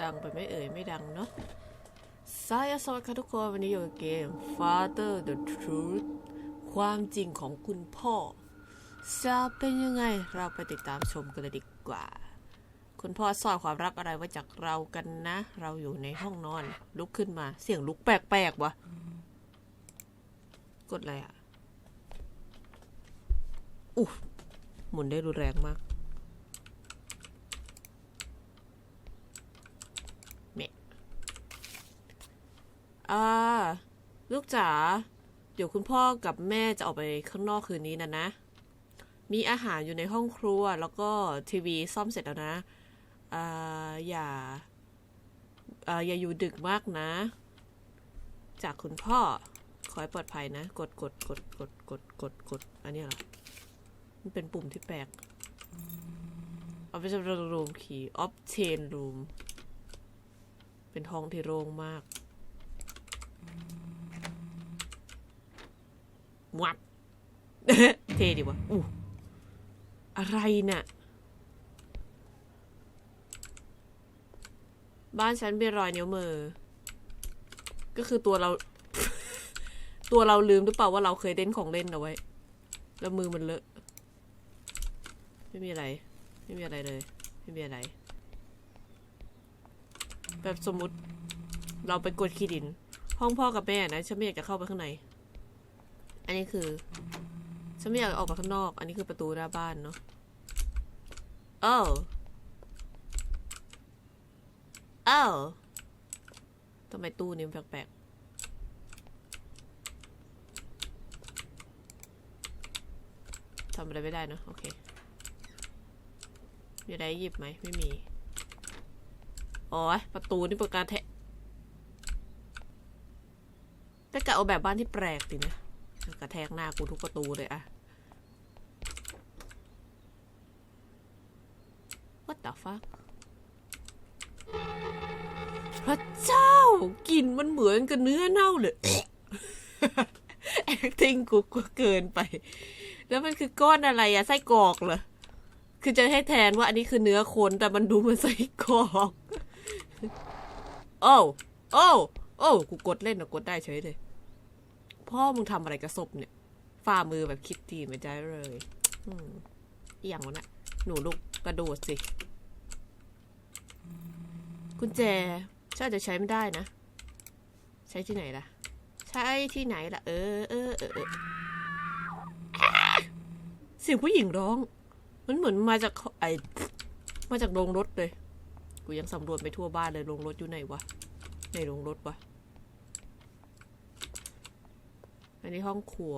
ดังไปไม่เอ่ยไม่ดังเนาะสายสวัสดีค่ะทุกคน วันนี้อยู่กับเกม Father the Truth ความจริงของคุณพ่อ จะเป็นยังไงเราไปติดตามชมกันเลยดีกว่า คุณพ่อซ่อนความรักอะไรไว้จากเรากันนะ เราอยู่ในห้องนอน ลุกขึ้นมา เสียงลุกแปลกๆวะกดอะไรอะ อุ๊หมุนได้รุนแรงมาก อ่าลูกจ๋า เดี๋ยวคุณพ่อกับแม่จะออกไปข้างนอกคืนนี้นะนะ มีอาหารอยู่ในห้องครัวแล้วก็ทีวีซ่อมเสร็จแล้วนะอ่าอย่าอ่าอย่าอยู่ดึกมากนะ จากคุณพ่อ ขอให้ปลอดภัยนะ กดกดกดกดกดกดกดอันนี้เหรอ มันเป็นปุ่มที่แปลกออฟฟิศรูมคีย์ออฟเชนรูมเป็นห้องที่โล่งมาก วับเท่ดีวะอู้อะไรน่ะ บ้านฉันเป็นรอยนิ้วมือ ก็คือตัวเรา ตัวเราลืมหรือเปล่าว่าเราเคยเล่นของเล่นเอาไว้ แล้วมือมันเลอะ ไม่มีอะไร ไม่มีอะไรเลย ไม่มีอะไร แบบสมมุติเราไปกดขี้ดิน ห้องพ่อกับแม่นะ ฉันไม่อยากจะเข้าไปข้างใน อันนี้คือ ฉันไม่อยากออกไปข้างนอก อันนี้คือประตูหน้าบ้านเนาะเอ้าเอ้าทำไมตู้นี้มันแปลกๆทำอะไรไม่ได้เนอะโอเค มีอะไรหยิบไหม ไม่มี อ๋อ ประตูนี่ป็นการแทะแต่กะเอาแบบบ้านที่แปลกดินะ กระแทกหน้ากูทุกประตูเลยอะ What the fuck พระเจ้ากลิ่นมันเหมือนกับเนื้อเน่าเลย acting กูก็เกินไป แล้วมันคือก้อนอะไรอะไส้กรอกเหรอ คือจะให้แทนว่าอันนี้คือเนื้อคนแต่มันดูเหมือนไส้กรอกโอ้โอ้โอ้กูกดเล่นนะกดได้เฉยเลย พ่อมึงทำอะไรกับศพเนี่ย ฝ่ามือแบบคิดดีไม่ได้เลยอืมอหย่างวะเนะหนูลูกกระโดดสิ กุญแจฉันอาจจะใช้ไม่ได้นะ ใช้ที่ไหนล่ะ ใช้ที่ไหนล่ะ เออเออเออเอออ่าเสียงผู้หญิงร้อง มันเหมือนมาจากไอมาจากโรงรถเลย กูยังสำรวจไปทั่วบ้านเลยโรงรถอยู่ไหนวะในโรงรถวะ อันนี้ห้องครัว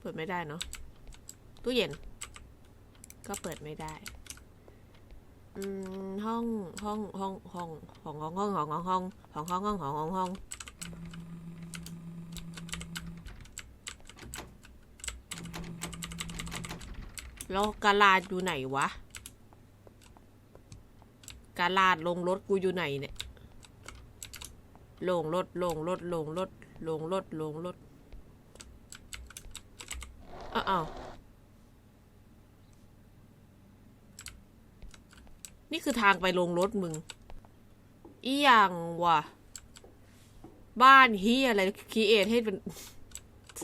เปิดไม่ได้เนาะตู้เย็น ก็เปิดไม่ได้ อืมห้องห้องห้องห้องห้องห้องห้องห้องห้องห้องห้องห้องห้องห้องห้องห้องแล้วกาลาดอยู่ไหนวะกาลาดลงรถกูอยู่ไหนเนี่ย ลงรถลงรถลงรถลงรถลงรถอ้าวนี่คือทางไปลงรถมึง อีหยังวะ บ้านเฮียอะไรคีเอทให้เป็น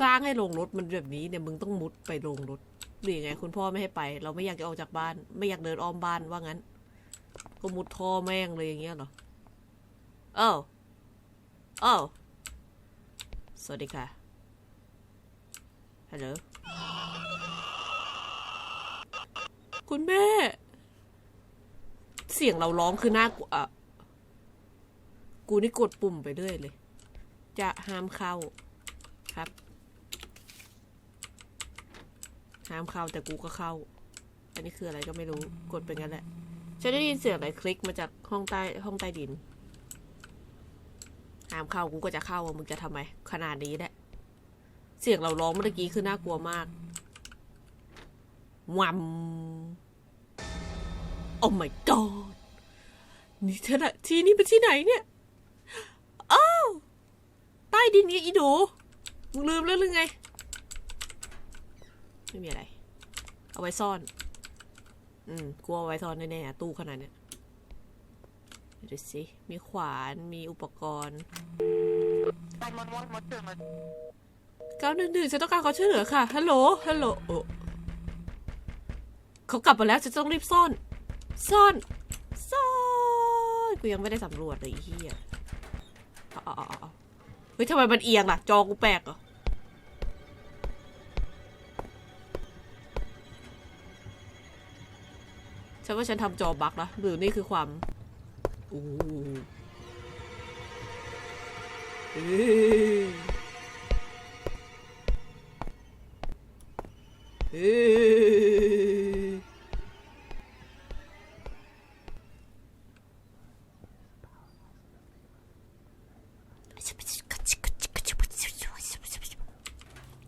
สร้างให้ลงรถมันแบบนี้เนี่ยมึงต้องมุดไปลงรถหรือยังไง คุณพ่อไม่ให้ไป เราไม่อยากจะออกจากบ้าน ไม่อยากเดินอ้อมบ้านว่างั้น ก็มุดท่อแม่งเลยอย่างเงี้ยเหรอ เอ้ โอ้สวัสดีค่ะ ฮัลโหล คุณแม่ เสียงเราร้องคือน่ากลัวอะกูนี่กดปุ่มไปเรื่อยเลย จะห้ามเข้าครับ ห้ามเข้าแต่กูก็เข้า อันนี้คืออะไรก็ไม่รู้ กดไปงั้นแหละ ฉันได้ยินเสียงอะไรคลิกมาจากห้องใต้ห้องใต้ดินามเข้ากูก็จะเข้าอะมึงจะทำไม ขนาดนี้แหละ เสียงเราร้องเมื่อกี้คือน่ากลัวมากวัมโอ้ my god นี่เธอที่นี่เป็นที่ไหนเนี่ยอ้าวใต้ดินไงอีดูมึงลืมแล้วหรือไง ไม่มีอะไร เอาไว้ซ่อน อืมกลัวไว้ซ่อนแน่ๆอะตู้ขนาดเนี้ย ดี๋ยวดูสิ มีขวาน มีอุปกรณ์มันมันมันมันเจอมันเก้าหนึ่งหนึ่งฉันต้องการความช่วยเหลือค่ะ ฮัลโหล ฮัลโหลโอ้เขากลับมาแล้วฉันต้องรีบซ่อน ซ่อน ซ่อน กูยังไม่ได้สำรวจเลยไอ้เฮียเอาเอาเอาเอาเฮ้ยทำไมมันเอียงล่ะ จอกูแปลกเหรอฉันว่าฉันทำจอบั๊กนะหรือนี่คือความ เอ้เอ้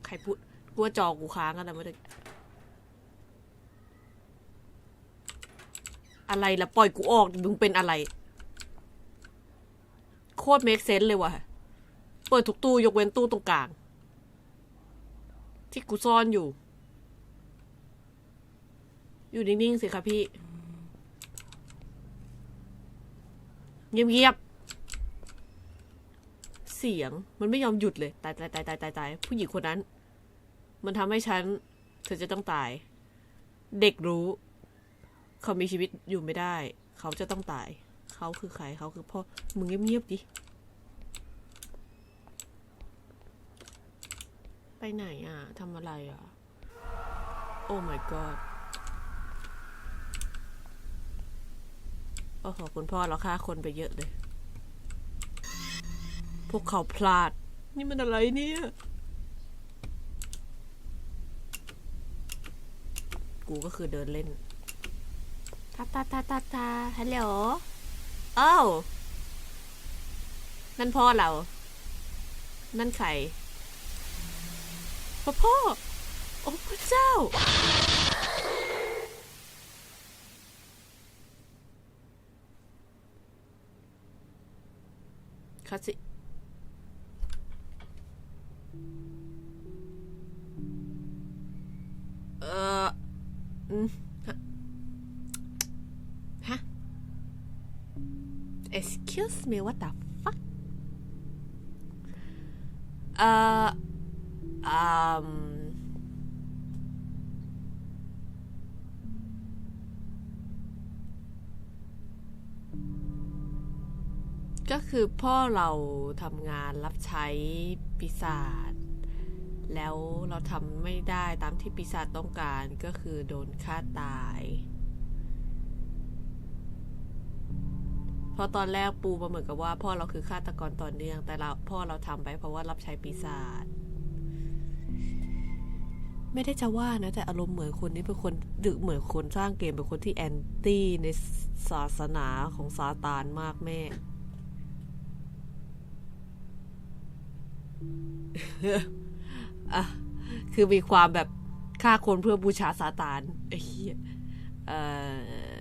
ใครพูดกูว่าจอกูค้างกันแล้วเมื่อกี้อะไรล่ะ ปล่อยกูออกมึงเป็นอะไร โคตรเมคเซนเลยว่ะ เปิดทุกตู้ยกเว้นตู้ตรงกลาง ที่กูซ่อนอยู่ อยู่นิ่งๆสิคะพี่ เงียบๆ เสียงมันไม่ยอมหยุดเลย ตายตายตายตายตายตายผู้หญิงคนนั้น มันทำให้ฉัน เธอจะต้องตาย เด็กรู้ เขามีชีวิตอยู่ไม่ได้ เขาจะต้องตาย เขาคือใครเขาคือพ่อ มึงเงียบๆดิ ไปไหนอะทำอะไรอะ โอ้ my god โอ้โหคุณพ่อเราฆ่าคนไปเยอะเลย พวกเขาพลาด นี่มันอะไรเนี่ย กูก็คือเดินเล่น ตาตาตาตาตาฮัลโหล อ้านั่นพ่อเรา นั่นใครพ่อพ่อ โอ้พระเจ้า คาสิ excuse me what the fuck เอ่ออืมก็คือพ่อเราทำงานรับใช้ปีศาจแล้วเราทำไม่ได้ตามที่ปีศาจต้องการก็คือโดนฆ่าตาย เพราะตอนแรกปูมาเหมือนกับว่า พ่อเราคือฆาตกรต่อเนื่อง แต่เราพ่อเราทำไปเพราะว่ารับใช้ปีศาจไม่ได้จะว่านะ แต่อารมณ์เหมือนคนนี้เป็นคนดึกเหมือนคนสร้างเกมเป็นคนที่แอนตี้ในศาสนาของซาตานมากแม่ อะคือมีความแบบฆ่าคนเพื่อบูชาซาตานไอ้เหี้ยเอ่อ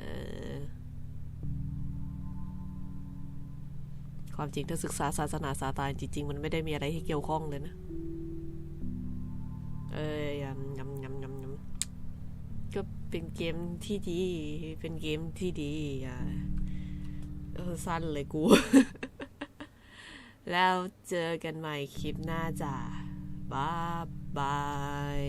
ความจริงถ้าศึกษาศาสนาซาตานจริง ๆ มันไม่ได้มีอะไรที่เกี่ยวข้องเลยนะ เอ้ยยำยำยำยำก็เป็นเกมที่ดี เป็นเกมที่ดีอะสั้นเลยกู แล้วเจอกันใหม่คลิปหน้าจ้ะบ๊ายบาย